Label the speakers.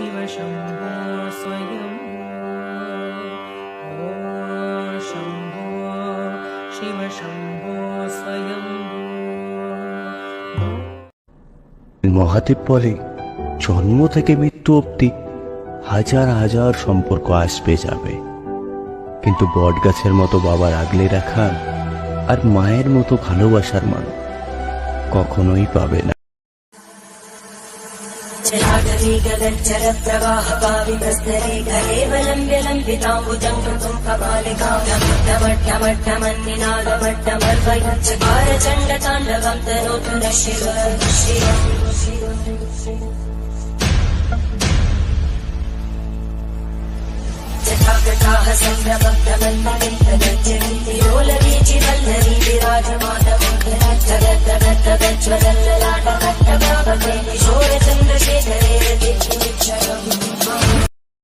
Speaker 1: शम्भो शिव शम्भो स्वयं ॐ शम्भो शिव शम्भो स्वयं
Speaker 2: মহাদেব বলে জন্ম থেকে মৃত্যু অবধি হাজার হাজার সম্পর্ক আসবে যাবে কিন্তু বট গাছের মতো বাবার আগলে রাখা আর মায়ের মতো ভালোবাসার মান কখনোই পাবে না
Speaker 3: जलागरी गगज्जल प्रवाह पावितस्तरे गलेवलम्ब्य लम्बिताम्बुजं कृतं कपालिकामट्टमट्टमन्निनादमट्टमर्वयच्चकार चण्डताण्डवं तनोतु न शिव जटाकटाः सम्भ्रमब्धमन्मलिन्दगज्जन्ति लोलवीचिवल्लरी विराजमानमोहन जगद्दगद्दगज्ज्वलल्ललाट